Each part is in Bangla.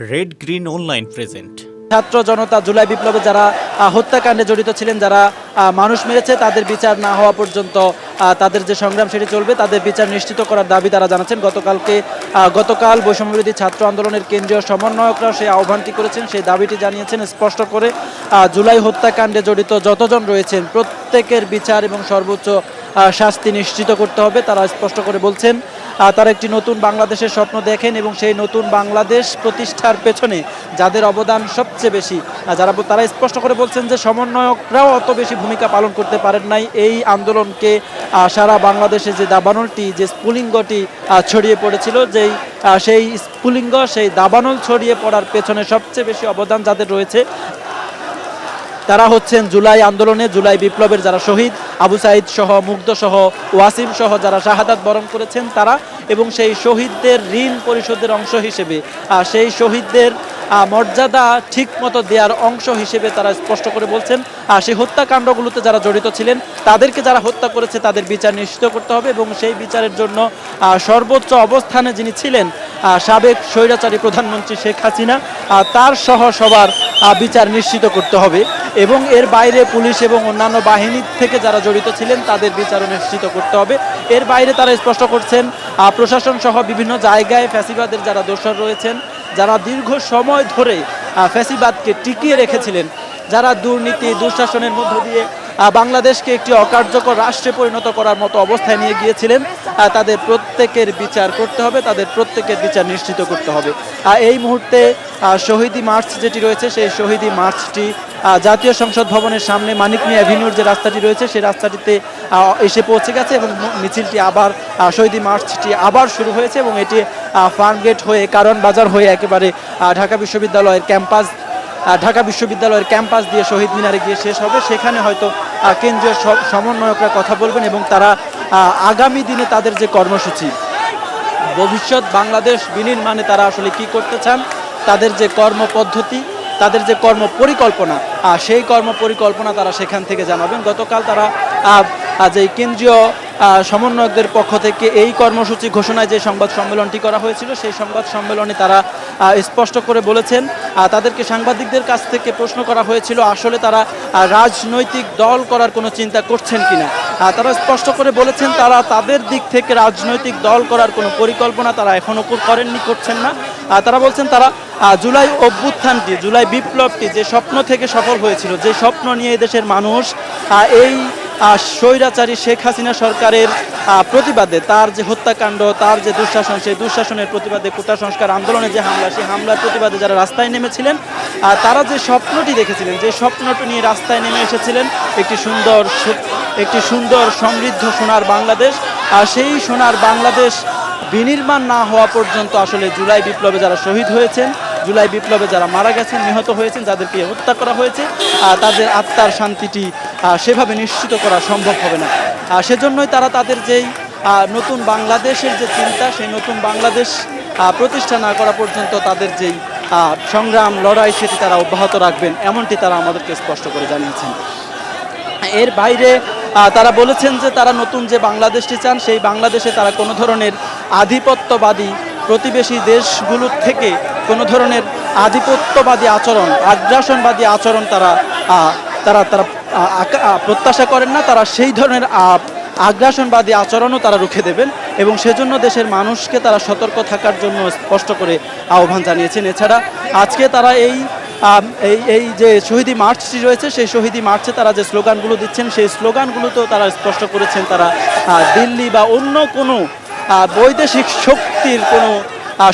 রেড গ্রিন অনলাইন প্রেজেন্ট ছাত্র জনতা জুলাই বিপ্লবে যারা হত্যাকাণ্ডে জড়িত ছিলেন, যারা মানুষ মেরেছে, তাদের বিচার না হওয়া পর্যন্ত তাদের যে সংগ্রাম সেটি চলবে, তাদের বিচার নিশ্চিত করার দাবি তারা জানাচ্ছেন। গতকালকে গতকাল বৈষম্যবিরোধী ছাত্র আন্দোলনের কেন্দ্রীয় সমন্বয়করা সেই আহ্বানটি করেছেন, সেই দাবিটি জানিয়েছেন। স্পষ্ট করে জুলাই হত্যাকাণ্ডে জড়িত যতজন রয়েছেন, প্রত্যেকের বিচার এবং সর্বোচ্চ শাস্তি নিশ্চিত করতে হবে, তারা স্পষ্ট করে বলছেন। তারা একটি নতুন বাংলাদেশের স্বপ্ন দেখেন এবং সেই নতুন বাংলাদেশ প্রতিষ্ঠার পেছনে যাদের অবদান সবচেয়ে বেশি যারা তারা স্পষ্ট করে বলছেন যে সমন্বয়করাও অত বেশি ভূমিকা পালন করতে পারেন নাই। এই আন্দোলনকে সারা বাংলাদেশে যে দাবানলটি যে স্ফুলিঙ্গটি আহ, ছড়িয়ে পড়েছিল যেই সেই স্ফুলিঙ্গ সেই দাবানল ছড়িয়ে পড়ার পেছনে সবচেয়ে বেশি অবদান যাদের রয়েছে তারা হচ্ছেন জুলাই আন্দোলনে জুলাই বিপ্লবের যারা শহীদ আবু সাইদ সহ মুগ্ধ সহ ওয়াসিম সহ যারা শাহাদাত বরণ করেছেন তারা এবং সেই শহীদদের ঋণ পরিশোধের অংশ হিসেবে সেই শহীদদের মর্যাদা ঠিক মতো দেওয়ার অংশ হিসেবে তারা স্পষ্ট করে বলছেন আর সেই হত্যাকাণ্ডগুলোতে যারা জড়িত ছিলেন, তাদেরকে যারা হত্যা করেছে তাদের বিচার নিশ্চিত করতে হবে এবং সেই বিচারের জন্য সর্বোচ্চ অবস্থানে যিনি ছিলেন সাবেক স্বৈরাচারী প্রধানমন্ত্রী শেখ হাসিনা তার সহ সবার বিচার নিশ্চিত করতে হবে। এবং এর বাইরে পুলিশ এবং অন্যান্য বাহিনী থেকে যারা জড়িত ছিলেন, তাদের বিচারও নিশ্চিত করতে হবে। এর বাইরে তারা স্পষ্ট করছেন প্রশাসন সহ বিভিন্ন জায়গায় ফ্যাসিবাদের যারা দোষর রয়েছেন, যারা দীর্ঘ সময় ধরে ফ্যাসিবাদকে টিকিয়ে রেখেছিলেন, যারা দুর্নীতি, দুঃশাসনের মধ্য দিয়ে বাংলাদেশকে একটি অকার্যকর রাষ্ট্রে পরিণত করার মতো অবস্থায় নিয়ে গিয়েছিলেন। তাদের প্রত্যেকের বিচার করতে হবে, তাদের প্রত্যেকের বিচার নিশ্চিত করতে হবে। এই মুহূর্তে শহীদি মার্চ যেটি রয়েছে, সেই শহীদি মার্চটি জাতীয় সংসদ ভবনের সামনে মানিক মিয়া অ্যাভিনিউর যে রাস্তাটি রয়েছে, সেই রাস্তাটিতে এসে পৌঁছে গেছে এবং মিছিলটি আবার শহীদি মার্চটি আবার শুরু হয়েছে এবং এটি ফার্মগেট হয়ে, কারণ বাজার হয়ে একেবারে ঢাকা বিশ্ববিদ্যালয়ের ক্যাম্পাস ঢাকা বিশ্ববিদ্যালয়ের ক্যাম্পাস দিয়ে শহীদ মিনারে গিয়ে শেষ হবে। সেখানে হয়তো কেন্দ্রীয় সমন্বয়করা কথা বলবেন এবং তারা আগামী দিনে তাদের যে কর্মসূচি, ভবিষ্যৎ বাংলাদেশ বিনির্মাণে তারা আসলে কি করতে চান, তাদের যে কর্মপদ্ধতি, তাদের যে কর্ম পরিকল্পনা সেই কর্ম পরিকল্পনা তারা সেখান থেকে জানাবেন। গতকাল তারা যে কেন্দ্রীয় সমন্বয়কদের পক্ষ থেকে এই কর্মসূচি ঘোষণায় যে সংবাদ সম্মেলনটি করা হয়েছিল, সেই সংবাদ সম্মেলনে তারা স্পষ্ট করে বলেছেন তাদেরকে সাংবাদিকদের কাছ থেকে প্রশ্ন করা হয়েছিল, আসলে তারা রাজনৈতিক দল করার কোনো চিন্তা করছেন কিনা। তারা স্পষ্ট করে বলেছেন, তারা তাদের দিক থেকে রাজনৈতিক দল করার কোনো পরিকল্পনা তারা এখনও করেননি, করছেন না। তারা বলছেন, তারা জুলাই অভ্যুত্থানটি জুলাই বিপ্লবটি যে স্বপ্ন থেকে সফল হয়েছিল, যে স্বপ্ন নিয়ে দেশের মানুষ এই স্বৈরাচারী শেখ হাসিনা সরকারের প্রতিবাদে তার যে হত্যাকাণ্ড, তার যে দুঃশাসন, সেই দুঃশাসনের প্রতিবাদে কোটা সংস্কার আন্দোলনে যে হামলা, সেই হামলার প্রতিবাদে যারা রাস্তায় নেমেছিলেন তারা যে স্বপ্নটি দেখেছিলেন, যে স্বপ্নটি নিয়ে রাস্তায় নেমে এসেছিলেন একটি সুন্দর একটি সুন্দর সমৃদ্ধ সোনার বাংলাদেশ। আর সেই সোনার বাংলাদেশ বিনির্মাণ না হওয়া পর্যন্ত আসলে জুলাই বিপ্লবে যারা শহীদ হয়েছেন, জুলাই বিপ্লবে যারা মারা গেছেন, নিহত হয়েছেন, যাদেরকে হত্যা করা হয়েছে তাদের আত্মার শান্তিটি সেভাবে নিশ্চিত করা সম্ভব হবে না। সেজন্যই তারা তাদের যেই নতুন বাংলাদেশের যে চিন্তা, সেই নতুন বাংলাদেশ প্রতিষ্ঠা না করা পর্যন্ত তাদের যেই সংগ্রাম, লড়াই, সেটি তারা অব্যাহত রাখবেন, এমনটি তারা আমাদেরকে স্পষ্ট করে জানিয়েছেন। এর বাইরে তারা বলেছেন যে তারা নতুন যে বাংলাদেশটি চান, সেই বাংলাদেশে তারা কোনো ধরনের আধিপত্যবাদী প্রতিবেশী দেশগুলোর থেকে কোনো ধরনের আধিপত্যবাদী আচরণ, আগ্রাসনবাদী আচরণ তারা তারা তারা প্রত্যাশা করেন না, তারা সেই ধরনের আগ্রাসনবাদী আচরণও তারা রুখে দেবেন এবং সেজন্য দেশের মানুষকে তারা সতর্ক থাকার জন্য স্পষ্ট করে আহ্বান জানিয়েছেন। এছাড়া আজকে তারা এই এই এই যে শহীদি মার্চটি রয়েছে, সেই শহীদি মার্চে তারা যে স্লোগানগুলো দিচ্ছেন, সেই স্লোগানগুলোতেও তারা স্পষ্ট করেছেন তারা দিল্লি বা অন্য কোনো বৈদেশিক শক্তির কোনো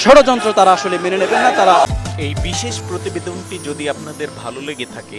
ষড়যন্ত্র তারা আসলে মেনে নেবেন না, তারা এই বিশেষ প্রতিবেদনটি যদি আপনাদের ভালো লেগে থাকে